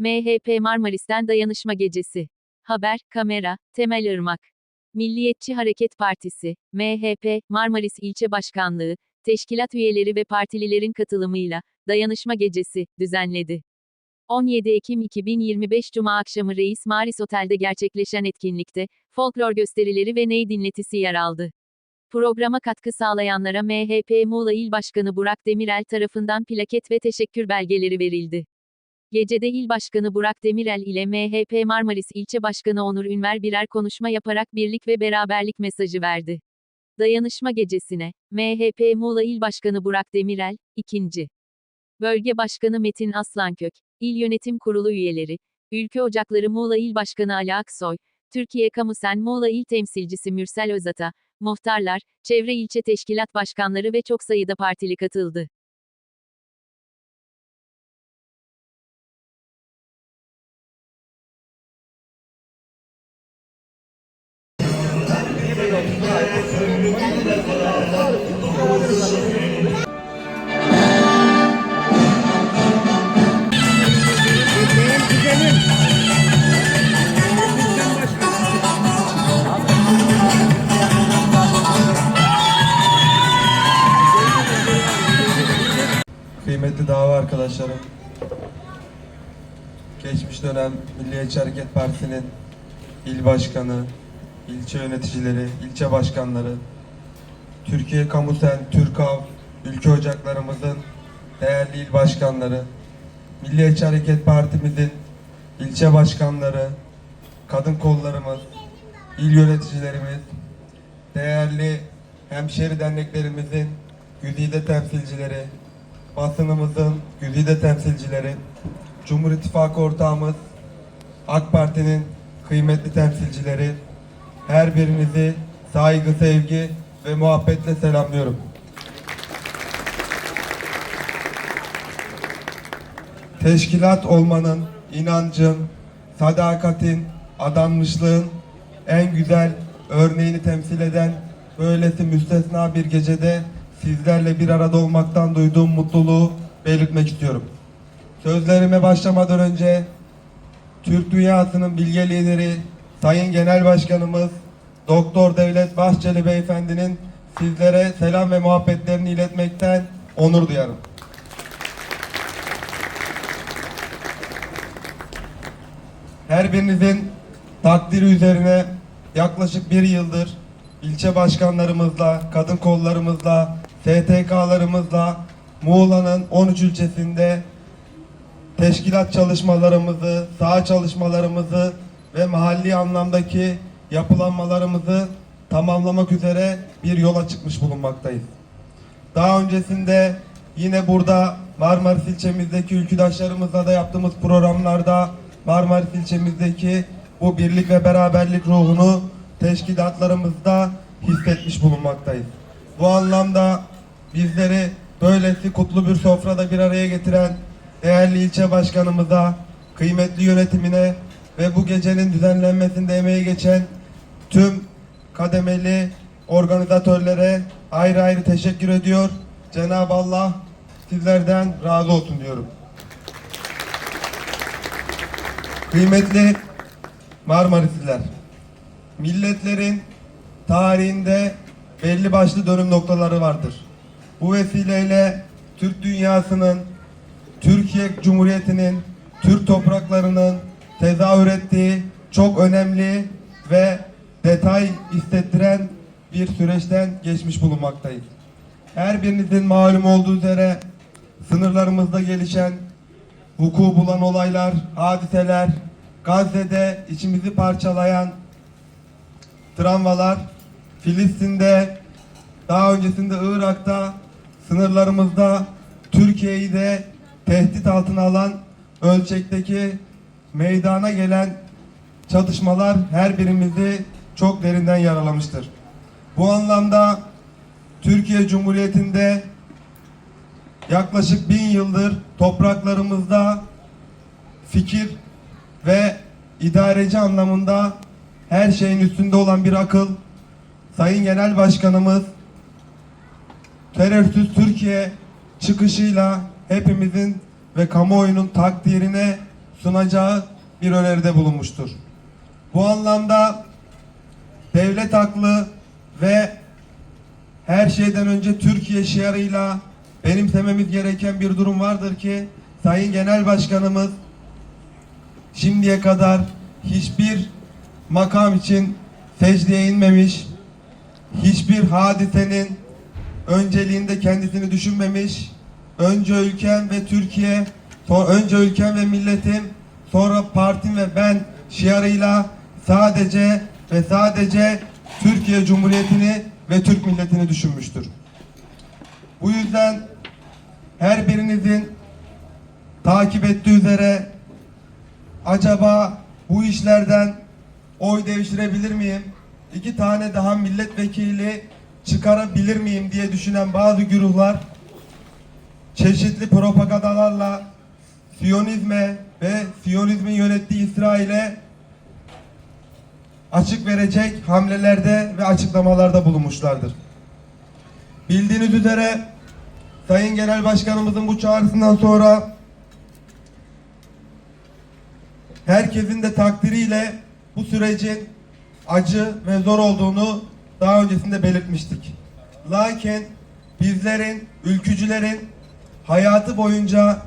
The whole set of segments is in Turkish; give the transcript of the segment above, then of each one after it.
MHP Marmaris'ten dayanışma gecesi. Haber, kamera, Temel Irmak. Milliyetçi Hareket Partisi, MHP, Marmaris İlçe Başkanlığı, teşkilat üyeleri ve partililerin katılımıyla, dayanışma gecesi, düzenledi. 17 Ekim 2025 Cuma akşamı Reis Maris Otel'de gerçekleşen etkinlikte, folklor gösterileri ve ney dinletisi yer aldı. Programa katkı sağlayanlara MHP Muğla İl Başkanı Burak Demirel tarafından plaket ve teşekkür belgeleri verildi. Gecede İl Başkanı Burak Demirel ile MHP Marmaris İlçe Başkanı Onur Ünver birer konuşma yaparak birlik ve beraberlik mesajı verdi. Dayanışma gecesine, MHP Muğla İl Başkanı Burak Demirel, 2. Bölge Başkanı Metin Aslankök, İl Yönetim Kurulu üyeleri, Ülke Ocakları Muğla İl Başkanı Ali Aksoy, Türkiye Kamusen Muğla İl Temsilcisi Mürsel Özata, muhtarlar, çevre ilçe teşkilat başkanları ve çok sayıda partili katıldı. Arkadaşlarım, geçmiş dönem Milliyetçi Hareket Partisi'nin il başkanı, ilçe yöneticileri, ilçe başkanları, Türkiye Kamusen, Türkav, ülke ocaklarımızın değerli il başkanları, Milliyetçi Hareket Partimizin ilçe başkanları, kadın kollarımız, il yöneticilerimiz, değerli hemşeri derneklerimizin güzide temsilcileri, basınımızın güzide temsilcileri, Cumhur İttifakı ortağımız, AK Parti'nin kıymetli temsilcileri, her birinizi saygı, sevgi ve muhabbetle selamlıyorum. Teşkilat olmanın, inancın, sadakatin, adanmışlığın en güzel örneğini temsil eden böylesi müstesna bir gecede sizlerle bir arada olmaktan duyduğum mutluluğu belirtmek istiyorum. Sözlerime başlamadan önce Türk dünyasının bilge lideri Sayın Genel Başkanımız Doktor Devlet Bahçeli Beyefendinin sizlere selam ve muhabbetlerini iletmekten onur duyarım. Her birinizin takdiri üzerine yaklaşık bir yıldır ilçe başkanlarımızla, kadın kollarımızla, STK'larımızla Muğla'nın 13 ilçesinde teşkilat çalışmalarımızı, saha çalışmalarımızı ve mahalli anlamdaki yapılanmalarımızı tamamlamak üzere bir yola çıkmış bulunmaktayız. Daha öncesinde yine burada Marmaris ilçemizdeki ülküdaşlarımızla da yaptığımız programlarda Marmaris ilçemizdeki bu birlik ve beraberlik ruhunu teşkilatlarımızda hissetmiş bulunmaktayız. Bu anlamda bizleri böylesi kutlu bir sofrada bir araya getiren değerli ilçe başkanımıza, kıymetli yönetimine ve bu gecenin düzenlenmesinde emeği geçen tüm kademeli organizatörlere ayrı ayrı teşekkür ediyor. Cenab-ı Allah sizlerden razı olsun diyorum. Kıymetli Marmarisliler, milletlerin tarihinde belli başlı dönüm noktaları vardır. Bu vesileyle Türk dünyasının, Türkiye Cumhuriyeti'nin, Türk topraklarının tezahür ettiği çok önemli ve detay hissettiren bir süreçten geçmiş bulunmaktayız. Her birinizin malum olduğu üzere sınırlarımızda gelişen vuku bulan olaylar, hadiseler, Gazze'de içimizi parçalayan travmalar, Filistin'de, daha öncesinde Irak'ta, sınırlarımızda Türkiye'yi de tehdit altına alan ölçekteki meydana gelen çatışmalar her birimizi çok derinden yaralamıştır. Bu anlamda Türkiye Cumhuriyeti'nde yaklaşık bin yıldır topraklarımızda fikir ve idareci anlamında her şeyin üstünde olan bir akıl Sayın Genel Başkanımız terörsüz Türkiye çıkışıyla hepimizin ve kamuoyunun takdirine sunacağı bir öneride bulunmuştur. Bu anlamda devlet haklı ve her şeyden önce Türkiye şiarıyla benimsememiz gereken bir durum vardır ki Sayın Genel Başkanımız şimdiye kadar hiçbir makam için secdeye inmemiş, hiçbir hadisenin önceliğinde kendisini düşünmemiş, önce ülkem ve Türkiye, önce ülkem ve milletim, sonra partim ve ben şiarıyla sadece ve sadece Türkiye Cumhuriyeti'ni ve Türk milletini düşünmüştür. Bu yüzden her birinizin takip ettiği üzere acaba bu işlerden oy devşirebilir miyim? İki tane daha milletvekili çıkarabilir miyim diye düşünen bazı güruhlar çeşitli propagandalarla Siyonizme ve Siyonizmin yönettiği İsrail'e açık verecek hamlelerde ve açıklamalarda bulunmuşlardır. Bildiğiniz üzere Sayın Genel Başkanımızın bu çağrısından sonra herkesin de takdiriyle bu sürecin acı ve zor olduğunu daha öncesinde belirtmiştik. Lakin bizlerin, ülkücülerin hayatı boyunca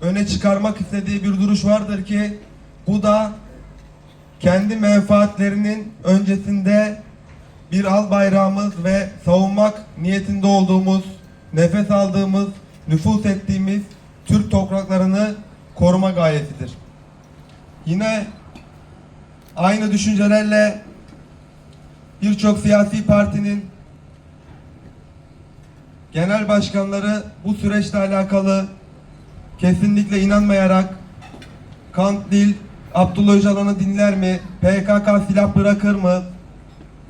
öne çıkarmak istediği bir duruş vardır ki bu da kendi menfaatlerinin öncesinde bir al bayrağımız ve savunmak niyetinde olduğumuz, nefes aldığımız, nüfus ettiğimiz Türk topraklarını koruma gayesidir. Yine aynı düşüncelerle birçok siyasi partinin genel başkanları bu süreçle alakalı kesinlikle inanmayarak Kandil Abdullah Öcalan'ı dinler mi? PKK silah bırakır mı?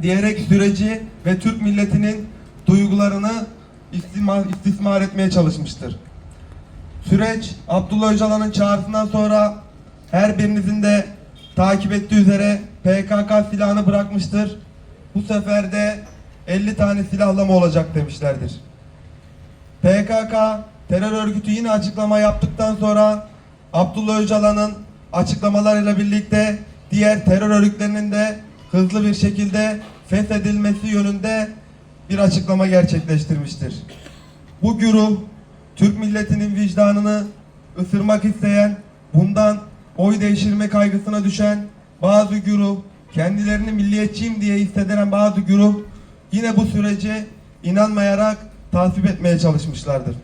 diyerek süreci ve Türk milletinin duygularını istismar, istismar etmeye çalışmıştır. Süreç Abdullah Öcalan'ın çağrısından sonra her birinizin de takip ettiği üzere PKK silahını bırakmıştır. Bu sefer de 50 tane silahlama olacak demişlerdir. PKK terör örgütü yine açıklama yaptıktan sonra Abdullah Öcalan'ın açıklamalarıyla birlikte diğer terör örgütlerinin de hızlı bir şekilde feshedilmesi yönünde bir açıklama gerçekleştirmiştir. Bu güruh Türk milletinin vicdanını ısırmak isteyen, bundan oy devşirme kaygısına düşen bazı güruh, kendilerini milliyetçiyim diye hisseden bazı güruh yine bu sürece inanmayarak tasvip etmeye çalışmışlardır.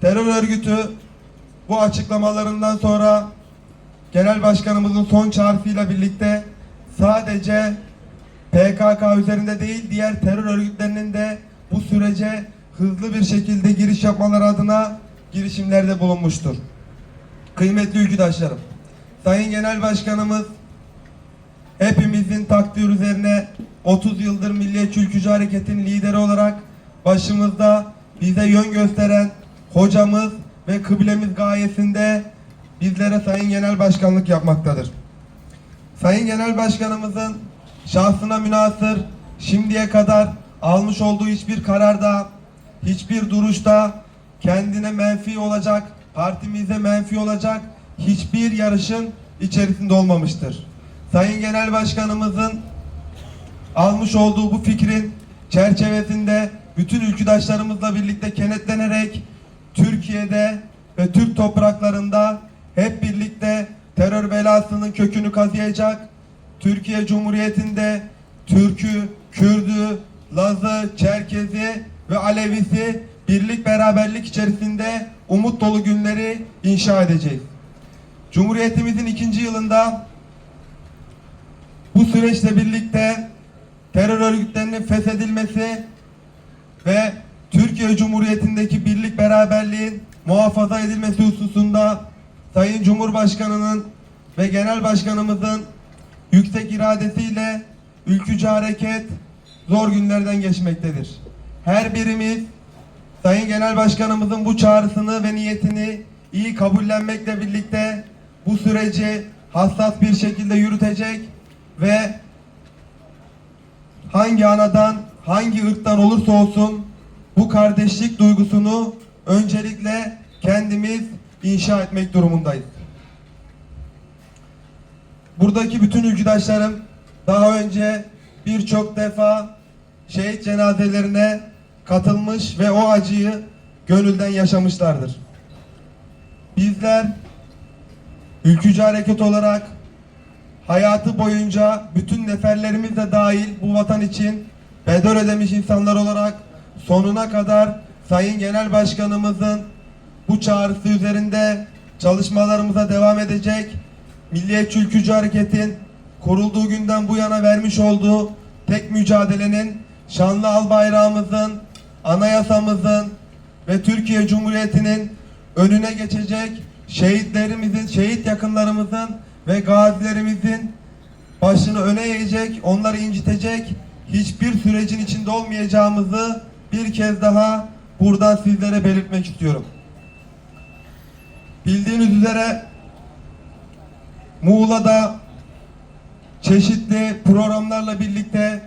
Terör örgütü bu açıklamalarından sonra Genel Başkanımızın son çağrısıyla birlikte sadece PKK üzerinde değil diğer terör örgütlerinin de bu sürece hızlı bir şekilde giriş yapmaları adına girişimlerde bulunmuştur. Kıymetli ülküdaşlarım, Sayın Genel Başkanımız hepimizin takdir üzerine 30 yıldır Milliyetçi Ülkücü Hareket'in lideri olarak başımızda bize yön gösteren hocamız ve kıblemiz gayesinde bizlere Sayın Genel Başkanlık yapmaktadır. Sayın Genel Başkanımızın şahsına münasır şimdiye kadar almış olduğu hiçbir kararda, hiçbir duruşta kendine menfi olacak, partimize menfi olacak hiçbir yarışın içerisinde olmamıştır. Sayın Genel Başkanımızın almış olduğu bu fikrin çerçevesinde bütün ülküdaşlarımızla birlikte kenetlenerek Türkiye'de ve Türk topraklarında hep birlikte terör belasının kökünü kazıyacak. Türkiye Cumhuriyeti'nde Türk'ü, Kürd'ü, Laz'ı, Çerkez'i ve Alevisi birlik beraberlik içerisinde umut dolu günleri inşa edeceğiz. Cumhuriyetimizin ikinci yılında bu süreçle birlikte terör örgütlerinin feshedilmesi ve Türkiye Cumhuriyeti'ndeki birlik beraberliğin muhafaza edilmesi hususunda Sayın Cumhurbaşkanı'nın ve Genel Başkanımızın yüksek iradesiyle ülkücü hareket zor günlerden geçmektedir. Her birimiz Sayın Genel Başkanımızın bu çağrısını ve niyetini iyi kabullenmekle birlikte bu süreci hassas bir şekilde yürütecek ve hangi anadan, hangi ırktan olursa olsun bu kardeşlik duygusunu öncelikle kendimiz inşa etmek durumundayız. Buradaki bütün ülküdaşlarım daha önce birçok defa şehit cenazelerine katılmış ve o acıyı gönülden yaşamışlardır. Bizler ülkücü hareket olarak hayatı boyunca bütün neferlerimiz de dahil bu vatan için bedel ödemiş insanlar olarak sonuna kadar Sayın Genel Başkanımızın bu çağrısı üzerinde çalışmalarımıza devam edecek. Milliyetçi Ülkücü Hareket'in kurulduğu günden bu yana vermiş olduğu tek mücadelenin şanlı al bayrağımızın, anayasamızın ve Türkiye Cumhuriyeti'nin önüne geçecek şehitlerimizin, şehit yakınlarımızın ve gazilerimizin başını öne eğecek, onları incitecek hiçbir sürecin içinde olmayacağımızı bir kez daha buradan sizlere belirtmek istiyorum. Bildiğiniz üzere Muğla'da çeşitli programlarla birlikte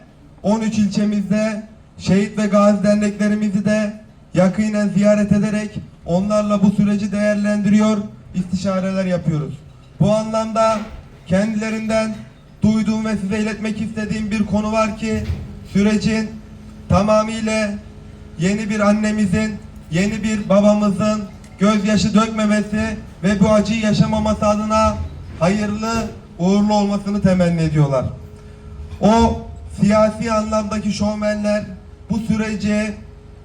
13 ilçemizde şehit ve gazi derneklerimizi de yakinen ziyaret ederek onlarla bu süreci değerlendiriyor, istişareler yapıyoruz. Bu anlamda kendilerinden duyduğum ve size iletmek istediğim bir konu var ki sürecin tamamıyla yeni bir annemizin, yeni bir babamızın gözyaşı dökmemesi ve bu acıyı yaşamaması adına hayırlı, uğurlu olmasını temenni ediyorlar. O siyasi anlamdaki şovmenler bu süreci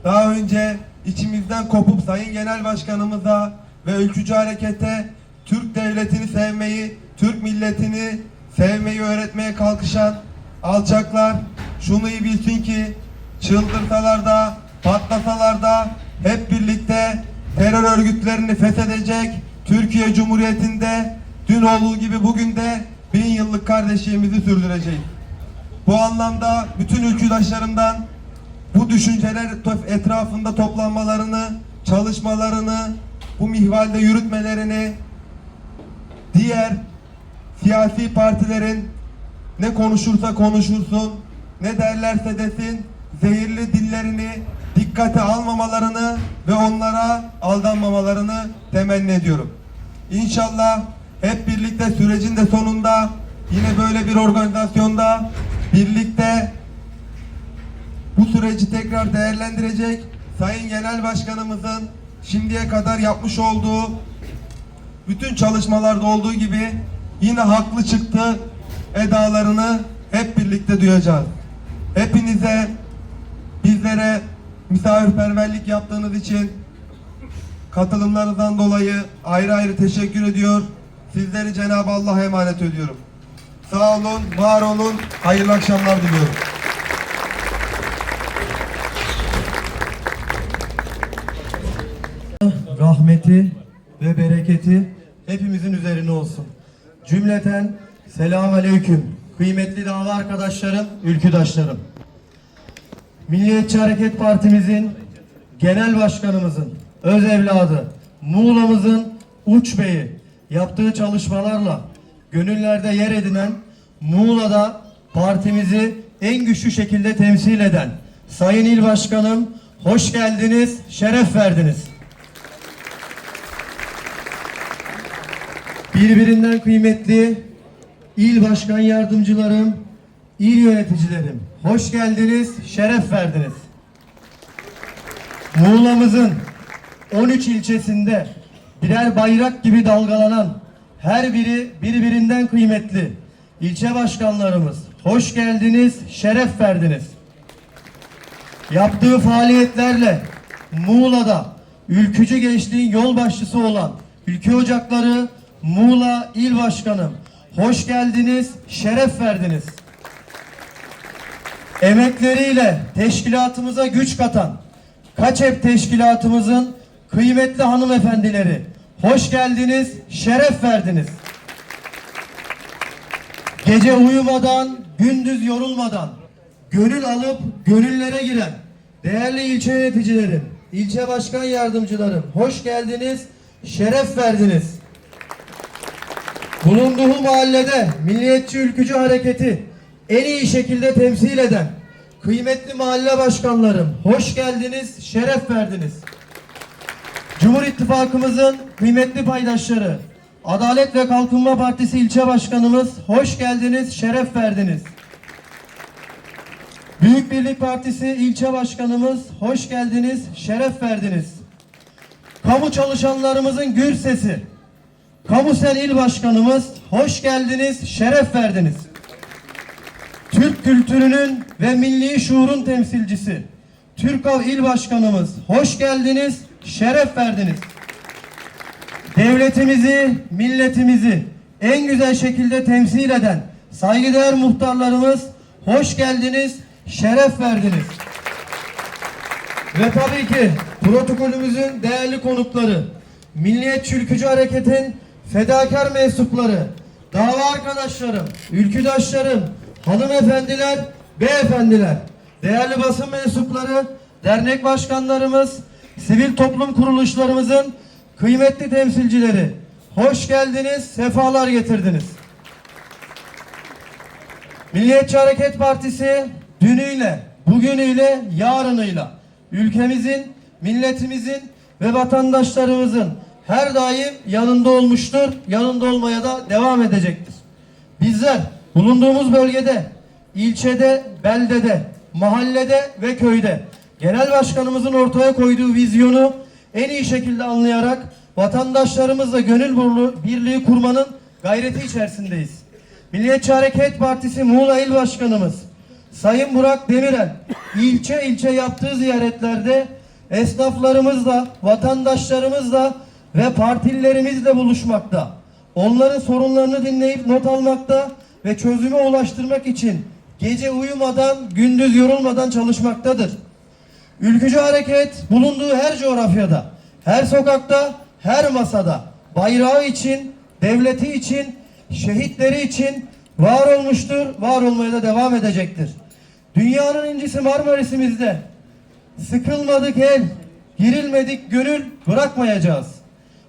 daha önce içimizden kopup Sayın Genel Başkanımıza ve ülkücü harekete Türk devletini sevmeyi, Türk milletini sevmeyi öğretmeye kalkışan alçaklar şunu iyi bilsin ki çıldırsalar da patlasalar da hep birlikte terör örgütlerini feshedecek Türkiye Cumhuriyeti'nde dün olduğu gibi bugün de bin yıllık kardeşliğimizi sürdüreceğiz. Bu anlamda bütün ülküdaşlarımdan bu düşünceler etrafında toplanmalarını, çalışmalarını, bu mihvalde yürütmelerini diğer siyasi partilerin ne konuşursa konuşursun, ne derlerse desin, zehirli dillerini dikkate almamalarını ve onlara aldanmamalarını temenni ediyorum. İnşallah hep birlikte sürecin de sonunda yine böyle bir organizasyonda birlikte bu süreci tekrar değerlendirecek Sayın Genel Başkanımızın şimdiye kadar yapmış olduğu bütün çalışmalarda olduğu gibi yine haklı çıktı edalarını hep birlikte duyacağız. Hepinize bizlere misafirperverlik yaptığınız için katılımlarınızdan dolayı ayrı ayrı teşekkür ediyor. Sizleri Cenab-ı Allah'a emanet ediyorum. Sağ olun, var olun, hayırlı akşamlar diliyorum. rahmeti ve bereketi hepimizin üzerine olsun. Cümleten selam aleyküm. Kıymetli dava arkadaşlarım, ülküdaşlarım. Milliyetçi Hareket Partimizin genel başkanımızın öz evladı, Muğla'mızın uç beyi yaptığı çalışmalarla gönüllerde yer edinen Muğla'da partimizi en güçlü şekilde temsil eden Sayın İl Başkanım hoş geldiniz, şeref verdiniz. Birbirinden kıymetli il başkan yardımcılarım, il yöneticilerim, hoş geldiniz, şeref verdiniz. Muğla'mızın 13 ilçesinde birer bayrak gibi dalgalanan her biri birbirinden kıymetli ilçe başkanlarımız, hoş geldiniz, şeref verdiniz. Yaptığı faaliyetlerle Muğla'da ülkücü gençliğin yol başçısı olan Ülke Ocakları Muğla İl Başkanım hoş geldiniz, şeref verdiniz. Emekleriyle teşkilatımıza güç katan Kaçep teşkilatımızın kıymetli hanımefendileri hoş geldiniz, şeref verdiniz. Gece uyumadan, gündüz yorulmadan gönül alıp gönüllere giren değerli ilçe yöneticilerim, ilçe başkan yardımcılarım hoş geldiniz, şeref verdiniz. Bulunduğu mahallede Milliyetçi Ülkücü Hareketi en iyi şekilde temsil eden kıymetli mahalle başkanlarım hoş geldiniz, şeref verdiniz. Cumhur İttifakımızın kıymetli paydaşları, Adalet ve Kalkınma Partisi ilçe başkanımız hoş geldiniz, şeref verdiniz. Büyük Birlik Partisi ilçe başkanımız hoş geldiniz, şeref verdiniz. Kamu çalışanlarımızın gür sesi, Kamusel İl Başkanımız hoş geldiniz, şeref verdiniz. Türk kültürünün ve milli şuurun temsilcisi, Türkav İl Başkanımız hoş geldiniz, şeref verdiniz. Devletimizi, milletimizi en güzel şekilde temsil eden saygıdeğer muhtarlarımız hoş geldiniz, şeref verdiniz. Ve tabii ki protokolümüzün değerli konukları, Milliyetçi Ülkücü Hareket'in fedakar mensupları, dava arkadaşlarım, ülküdaşlarım, hanımefendiler, beyefendiler, değerli basın mensupları, dernek başkanlarımız, sivil toplum kuruluşlarımızın kıymetli temsilcileri, hoş geldiniz, sefalar getirdiniz. Milliyetçi Hareket Partisi dünüyle, bugünüyle, yarınıyla ülkemizin, milletimizin ve vatandaşlarımızın her daim yanında olmuştur, yanında olmaya da devam edecektir. Bizler bulunduğumuz bölgede, ilçede, beldede, mahallede ve köyde genel başkanımızın ortaya koyduğu vizyonu en iyi şekilde anlayarak vatandaşlarımızla gönül birliği- kurmanın gayreti içerisindeyiz. Milliyetçi Hareket Partisi Muğla İl Başkanımız Sayın Burak Demirel ilçe ilçe yaptığı ziyaretlerde esnaflarımızla, vatandaşlarımızla ve partililerimizle buluşmakta. Onların sorunlarını dinleyip not almakta ve çözüme ulaştırmak için gece uyumadan, gündüz yorulmadan çalışmaktadır. Ülkücü hareket bulunduğu her coğrafyada, her sokakta, her masada bayrağı için, devleti için, şehitleri için var olmuştur, var olmaya da devam edecektir. Dünyanın incisi Marmaris'imizde sıkılmadık el, girilmedik gönül bırakmayacağız.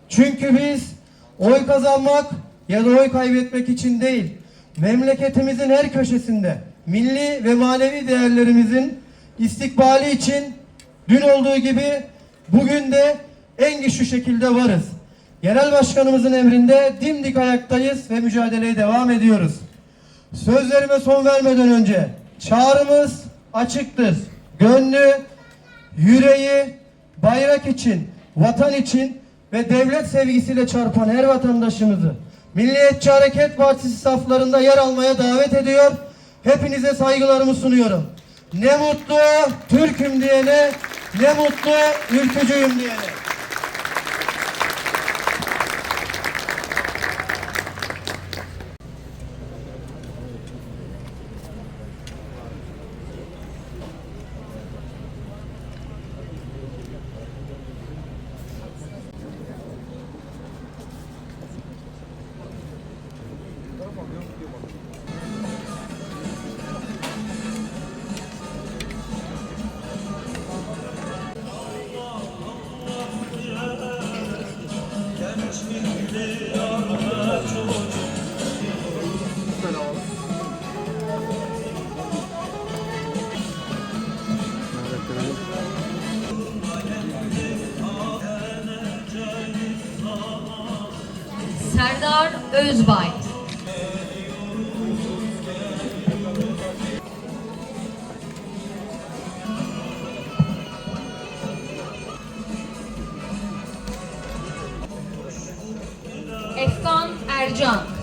Çünkü biz oy kazanmak ya da oy kaybetmek için değil, memleketimizin her köşesinde milli ve manevi değerlerimizin istikbali için dün olduğu gibi bugün de en güçlü şekilde varız. Genel başkanımızın emrinde dimdik ayaktayız ve mücadeleye devam ediyoruz. Sözlerime son vermeden önce çağrımız açıktır. Gönlü, yüreği, bayrak için, vatan için ve devlet sevgisiyle çarpan her vatandaşımızı Milliyetçi Hareket Partisi saflarında yer almaya davet ediyor. Hepinize saygılarımı sunuyorum. Ne mutlu Türk'üm diyene, ne mutlu ülkücüyüm diyene. Ercan.